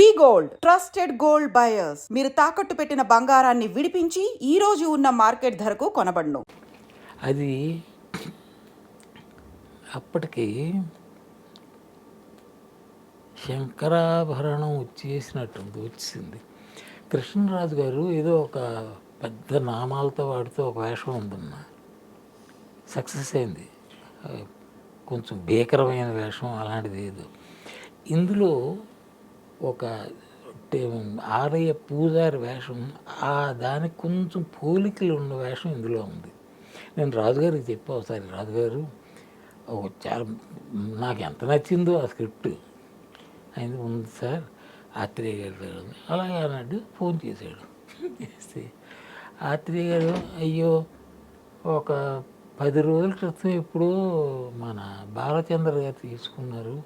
V gold trusted gold buyers. మీరు తాకట్టు పెట్టిన బంగారాన్ని విడిపించి ఈ రోజు ఉన్న మార్కెట్ ధరకు కొనబడను. అది అప్పటికి శంకరాభరణం వచ్చేసినట్టుంది వచ్చింది. కృష్ణరాజు గారు ఏదో ఒక పెద్ద నామాలతో వాడితో ఒక వేషం ఉందన్న. సక్సెస్ అయింది. కొంచెం భీకరమైన వేషం అలాంటిది ఏదో. ఇందులో ఒక ఆలయ పూజారి వేషం ఆ దానికి కొంచెం పోలికలు ఉన్న వేషం ఇందులో ఉంది. నేను రాజుగారికి చెప్పా ఒకసారి రాజుగారు చాలా నాకు ఎంత నచ్చిందో ఆ స్క్రిప్ట్. అయింది ఉంది సార్ ఆత్రేయ గారి దగ్గర ఉంది. అలాగే అన్నాడు ఫోన్ చేశాడు. చేస్తే ఆత్రేయ గారు అయ్యో ఒక పది రోజుల క్రితం ఇప్పుడు మన బాలచంద్ర గారు తీసుకున్నారు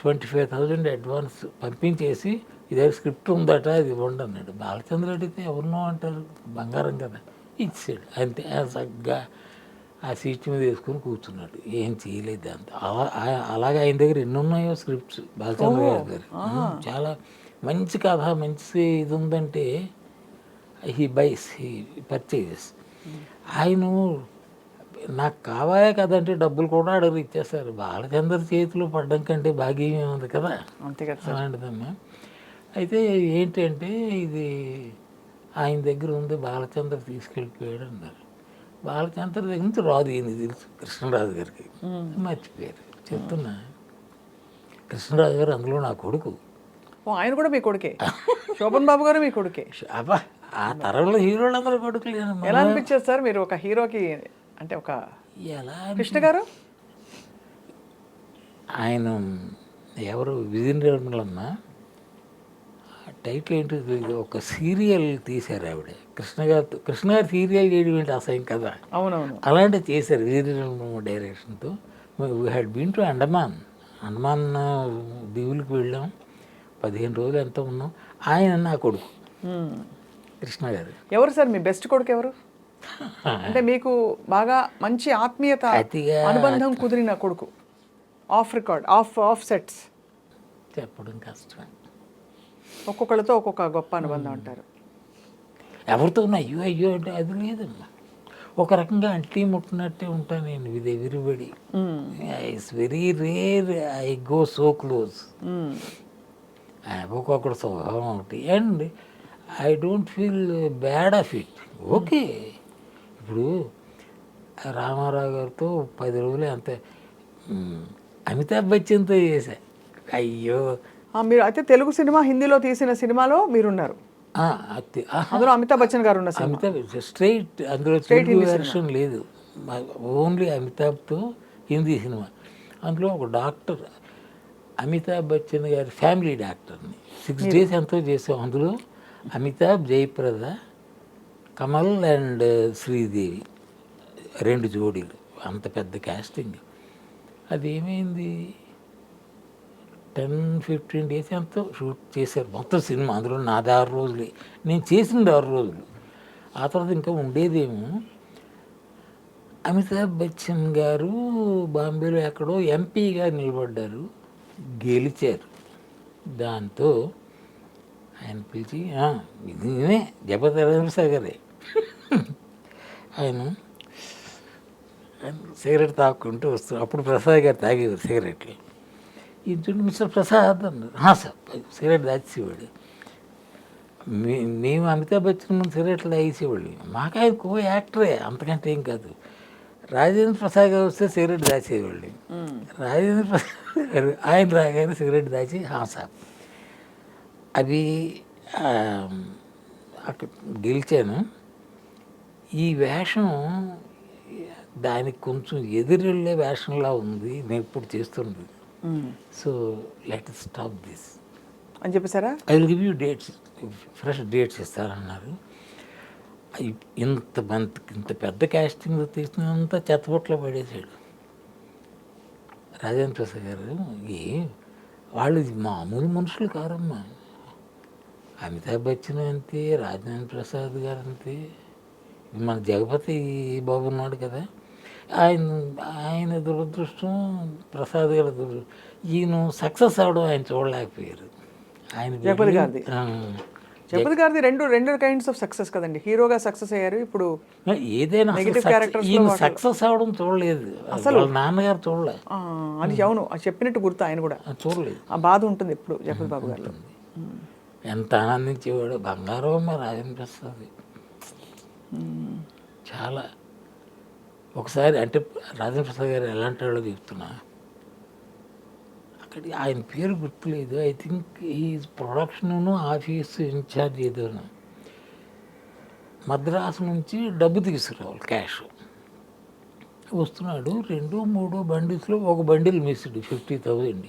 ట్వంటీ ఫైవ్ థౌజండ్ అడ్వాన్స్ పంపించేసి ఇదే స్క్రిప్ట్ ఉందట అది ఇవ్వండి అన్నాడు. బాలచంద్ర అడిగితే ఎవరినో అంటారు బంగారం కదా ఇచ్చాడు. అంతే చక్కగా ఆ సీట్ మీద వేసుకొని కూర్చున్నాడు. ఏం చేయలేదు అంత. అలాగే ఆయన దగ్గర ఎన్ని ఉన్నాయో స్క్రిప్ట్స్ బాలచంద్ర గారి దగ్గర. చాలా మంచి కథ మంచి ఇది ఉందంటే హీ బైస్ హీ పర్చేజెస్ ఆయన నాకు కావాలే కదంటే డబ్బులు కూడా అడగరు ఇచ్చేస్తారు. బాలచంద్ర చేతిలో పడ్డం కంటే భాగ్యం ఉంది కదా. అంతే కదా అలాంటిదమ్మా. అయితే ఏంటంటే ఇది ఆయన దగ్గర ఉంది బాలచంద్ర తీసుకెళ్ళిపోయాడు అన్నారు. బాలచంద్ర దగ్గర నుంచి రాదు ఈయన తెలుసు కృష్ణరాజు గారికి. మర్చిపోయారు. చెప్తున్నా కృష్ణరాజు గారు అందులో నా కొడుకు. ఆయన కూడా మీ కొడుకే? శోభన్ బాబు గారు మీ కొడుకే? అబ్బా ఆ తరంలో హీరోలందరూ కొడుకులేనమ్మా. ఎలా అనిపించేది సార్ మీరు ఒక హీరోకి అంటే ఒక ఎలా కృష్ణ గారు? ఆయన ఎవరు విజయ నిర్మలమ్మ టైటిల్ ఏంటి? తెలియదు. ఒక సీరియల్ తీశారు ఆవిడ. కృష్ణ గారు కృష్ణ గారు సీరియల్ చేయడం ఏంటి అసహ్యం కదా? అవునవును. అలాంటివి చేశారు Vijaya Nirmalamma డైరెక్షన్తో we had been to Andaman Andaman దీవులకు వెళ్ళాం. పదిహేను రోజులు ఎంత ఉన్నాం. ఆయన నా కొడుకు. కృష్ణ గారు. ఎవరు సార్ మీ బెస్ట్ కొడుకు ఎవరు? అంటే మీకు బాగా మంచి ఆత్మీయత అనుబంధం కుదిరిన కొడుకు. Off record off off sets చెప్పడం కష్టం ఒక్కొక్కరితో ఒక్కొక్క గొప్ప అనుబంధం అంటారు. ఎవరితో ఉన్నా అయ్యో అయ్యో అంటే అది లేదమ్మా. ఒక రకంగా అంటీ ముట్టినట్టే ఉంటాను నేను with everybody it's very rare I go so close hmm. ఒక్కొక్కటి స్వభావం ఒకటి. And I don't feel bad of it okay ఇప్పుడు రామారావు గారితో పది రోజులు అంత. అమితాబ్ బచ్చన్తో చేశా. అయ్యో. మీరు అయితే తెలుగు సినిమా హిందీలో తీసిన సినిమాలో మీరున్నారు. అందులో అమితాబ్ బచ్చన్ గారు ఉన్న సినిమా. అమితాబ్ స్ట్రైట్ అందులో తెలుగు వెర్షన్ లేదు. ఓన్లీ అమితాబ్తో హిందీ సినిమా. అందులో ఒక డాక్టర్ అమితాబ్ బచ్చన్ గారి ఫ్యామిలీ డాక్టర్ని. సిక్స్ డేస్ ఎంతో చేసాం అందులో. అమితాబ్ జయప్రద కమల్ అండ్ శ్రీదేవి రెండు జోడీలు అంత పెద్ద క్యాస్టింగ్ అది ఏమైంది టెన్ ఫిఫ్టీన్ డేస్ ఎంతో షూట్ చేశారు. మొత్తం సినిమా అందులో నాది ఆరు రోజులే. నేను చేసింది ఆరు రోజులు. ఆ తర్వాత ఇంకా ఉండేదేమో? అమితాబ్ బచ్చన్ గారు బాంబేలో ఎక్కడో ఎంపీగా నిలబడ్డారు గెలిచారు. దాంతో ఆయన పిలిచి "ఆ, ఇది నేనే గారే ఆయన సిగరెట్ తాక్కుంటూ వస్తూ అప్పుడు ప్రసాద్ గారు తాగేవారు సిగరెట్లు. ఈ చూడండి మిస్టర్ ప్రసాద్ అన్నారు. "హా, సార్ సిగరెట్ దాచేవాడు మే మేము అమితాబ్ బచ్చన్ ముందు సిగరెట్లు తాగేసేవాళ్ళు మాకు ఆయన కో యాక్టరే అంతకంటే ఏం కాదు. రాజేంద్ర ప్రసాద్ గారు వస్తే సిగరెట్ దాచేవాళ్ళు రాజేంద్ర ప్రసాద్ గారు ఆయన రాగానే సిగరెట్ దాచి "హా, సార్ అవి అక్కడ గెలిచాను. ఈ వేషం దానికి కొంచెం ఎదురెళ్ళే వేషంలా ఉంది. నేను ఇప్పుడు చేస్తున్నది. మ్మ్. సో లెట్ స్టాప్ దిస్ అని చెప్పేసారా I will give you dates fresh dates ఇస్తారన్నారు ఇంత మంత్ ఇంత పెద్ద క్యాస్టింగ్ తీసినంత చెత్తబొట్లో పడేసాడు రాజేంద్ర ప్రసాద్ గారు ఏ వాళ్ళు మామూలు మనుషులు కారమ్మా. అమితాబ్ బచ్చన్ అంతే రాజేంద్ర ప్రసాద్ గారు అంతే. మన జగపతి బాబు ఉన్నాడు కదా ఆయన ఆయన దురదృష్టం ప్రసాద్ గారి దురదృష్టం ఈయన సక్సెస్ అవడం ఆయన చూడలేకపోయారు. ఆయన జగపతి గారిది. జగపతి గారిది రెండు రెండు కైండ్స్ ఆఫ్ సక్సెస్ కదండి. హీరోగా సక్సెస్ అయ్యారు ఇప్పుడు ఏదైనా characters లో ఈయన. సక్సెస్ అవడం చూడలేదు. వాళ్ళ నాన్నగారు చూడలే. ఆ, అది అవును చెప్పినట్టు గుర్తు ఆయన కూడా. చూడలేదు. ఆ బాధ ఉంటుంది ఎప్పుడు జగపతి బాబు గారిలో. ఎంత ఆనందించేవాడు. బంగారం మరి ప్రసాద్. చాలా. ఒకసారి అంటే రాజప్రసాద్ గారు ఎలాంటి వాళ్ళో చెప్తున్నా. అక్కడ ఆయన పేరు గుర్తులేదు. ఐ థింక్ ఈ ప్రొడక్షన్ను ఆఫీస్ ఇన్ఛార్జ్ ఏదోను మద్రాసు నుంచి డబ్బు తీసుకురావాలి క్యాష్ వస్తున్నాడు. రెండు మూడు బండిల్స్లో ఒక bundle missed fifty thousand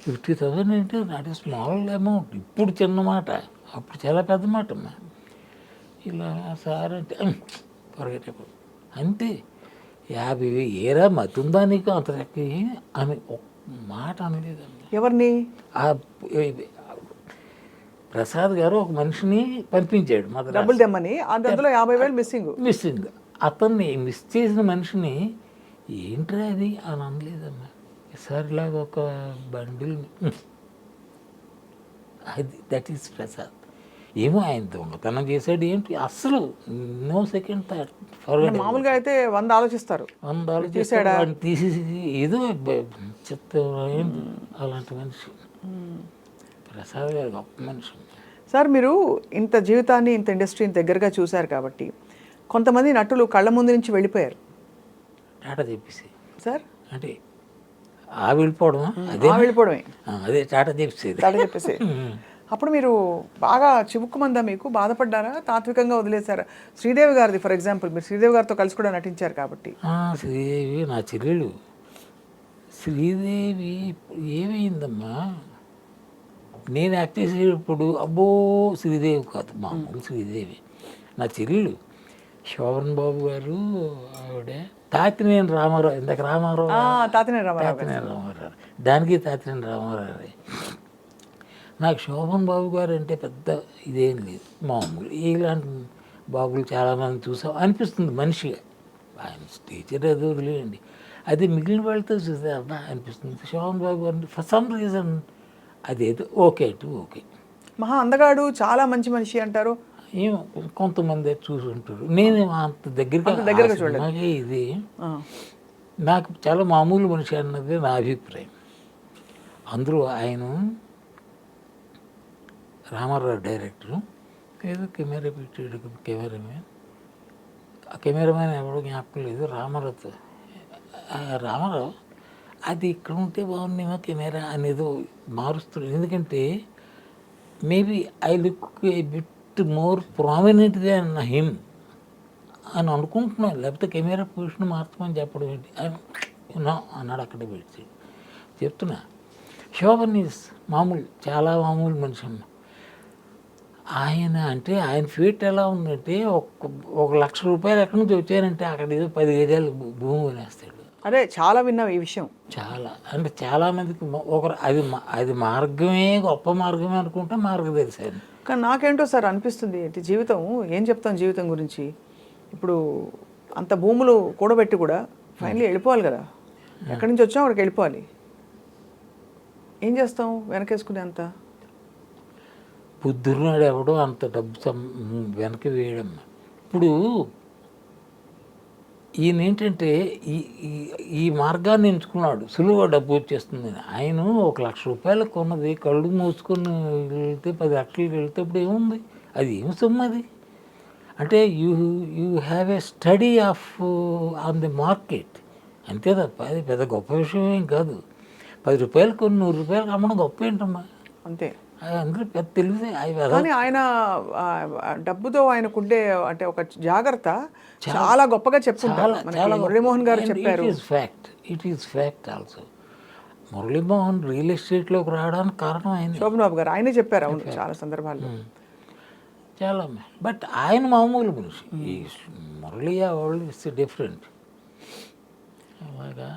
fifty thousand అంటే నాట్ స్మాల్ అమౌంట్ ఇప్పుడు చిన్న మాట. అప్పుడు చాలా పెద్ద మాట అమ్మా. ఇలా సార్ అంటే పొరగటప్పుడు. అంతే. యాభై ఏరా మతుందా నీకు అంత అని ఒక్క మాట అనలేదమ్మా ఎవరిని? ఆ ప్రసాద్ గారు ఒక మనిషిని పంపించాడు మా డబ్బులు తెమ్మని. అది అందులో యాభై వేలు మిస్సింగ్. మిస్సింగ్. అతన్ని మిస్ చేసిన మనిషిని ఏంట్రా అది అని అనలేదమ్మా. సార్ ఇలాగ ఒక బండిల్ అది దట్ ఈస్ ప్రసాద్. ఏమో ఆయన దొంగతనం చేశాడు ఏంటి? అస్సలు నో సెకండ్ థాట్ ఫర్ మామూలుగా అయితే వంద ఆలోచిస్తారు. వందాలు చేశాడా? తీసేసి ఏదో ఏంటి? అలాంటి మనిషి. ప్రసాద్ గారు గొప్ప మనిషి. సార్ మీరు ఇంత జీవితాన్ని ఇంత ఇండస్ట్రీని దగ్గరగా చూశారు కాబట్టి కొంతమంది నటులు కళ్ళ ముందు నుంచి వెళ్ళిపోయారు. టాటా చెప్పేసి సార్? అంటే ఆ వెళ్ళిపోవడం అదే వెళ్ళిపోవడమే. అదే టాటా చెప్పేసేది తాట చెప్పేసి అప్పుడు మీరు బాగా చివుక్కుమందా మీకు? బాధపడ్డారా? తాత్వికంగా వదిలేశారా? శ్రీదేవి గారిది ఫర్ ఎగ్జాంపుల్ మీరు శ్రీదేవి గారితో కలిసి కూడా నటించారు కాబట్టి. శ్రీదేవి నా చెల్లెలు. శ్రీదేవి ఏమైందమ్మా? నేను యాక్ట్ చేసేటప్పుడు అబ్బో శ్రీదేవి కాదు మామూలు శ్రీదేవి. నా చెల్లెలు శోభన్ బాబు గారు ఆవిడ తాతినేని రామారావు ఇందాక రామారావు తాతినేని రామారావు. తాతినేని రామారావు దానికి తాతినేని రామారావు నాకు శోభన్ బాబు గారు అంటే పెద్ద ఇదేం లేదు. మామూలు ఇలాంటి బాబులు చాలామంది చూసాం. అనిపిస్తుంది మనిషిగా. ఆయన టీచర్ అది వదిలేయండి. అది మిగిలిన వాళ్ళతో చూస్తే అబ్బా అనిపిస్తుంది. శోభన్ బాబు గారు ఫర్ సమ్ రీజన్ అదేదో ఓకే టు ఓకే. మహా అందగాడు చాలా మంచి మనిషి అంటారు. ఏమో కొంతమంది చూసి ఉంటారు. నేను అంత దగ్గరగా దగ్గరగా ఇది నాకు చాలా మామూలు మనిషి అన్నది నా అభిప్రాయం. అందులో ఆయన రామారావు డైరెక్టరు. ఏదో కెమెరా పెట్టాడు కెమెరామెన్ ఆ కెమెరామెన్ ఎవడో జ్ఞాపకం లేదు. రామారావుతో రామారావు అది ఇక్కడ ఉంటే బాగుండేమో కెమెరా అనేది మారుస్తున్నాడు ఎందుకంటే maybe I look a bit more prominent than him అని అనుకుంటున్నాను లేకపోతే కెమెరా పొజిషన్ మార్చమని చెప్పడం ఏంటి? యూనో అన్నాడు అక్కడే పెట్టి చెప్తున్నా శోభన్ ఈజ్ మామూలు చాలా మామూలు మనిషి అమ్మ. ఆయన అంటే ఆయన ఫీట్ ఎలా ఉందంటే ఒక ఒక లక్ష రూపాయలు ఎక్కడి నుంచి వచ్చారంటే అక్కడ ఏదో పది గజాలు భూమి కొనేస్తాడు. అదే చాలా విన్నాం ఈ విషయం. చాలా. అంటే చాలా మందికి ఒకరు అది అది మార్గమే గొప్ప మార్గమే అనుకుంటే మార్గదర్శి కానీ నాకేంటో సార్ అనిపిస్తుంది ఏంటి జీవితం? ఏం చెప్తాం జీవితం గురించి? ఇప్పుడు అంత భూములు కూడబెట్టి కూడా ఫైనలీ వెళ్ళిపోవాలి కదా. ఎక్కడి నుంచి వచ్చాం అక్కడికి వెళ్ళిపోవాలి. ఏం చేస్తాం వెనకేసుకునే అంత పొద్దున్నాడు ఎవడో అంత డబ్బు సం వెనక్కి వేయడం. ఇప్పుడు ఈయన ఏంటంటే ఈ ఈ- మార్గాన్ని ఎంచుకున్నాడు. సులువుగా డబ్బు వచ్చేస్తుంది. ఆయన ఒక లక్ష రూపాయలు కొన్నది కళ్ళు మూసుకొని వెళ్తే పది లక్షలకి వెళ్తే ఇప్పుడు ఏముంది? అది ఏం సొమ్ము అది? అంటే you you have a study of on the market. అంతే తప్ప అది పెద్ద గొప్ప విషయం ఏం కాదు. పది రూపాయలు కొన్ని నూరు రూపాయలు అమ్మడం గొప్ప ఏంటమ్మా? అంతే. అది అందులో పెద్ద కానీ ఆయన డబ్బుతో ఆయనకుండే అంటే ఒక జాగ్రత్త చాలా గొప్పగా చాలా మురళీమోహన్ గారు చెప్పారు. Fact it is fact also Murali Mohan real ఎస్టేట్లోకి రావడానికి కారణం అయింది శోభన్ బాబు గారు ఆయనే చెప్పారు అవును చాలా సందర్భాల్లో. చాలా బట్ ఆయన మామూలు మనిషి. ఈ మురళీ వాళ్ళు ఇట్స్ డిఫరెంట్ అలాగా?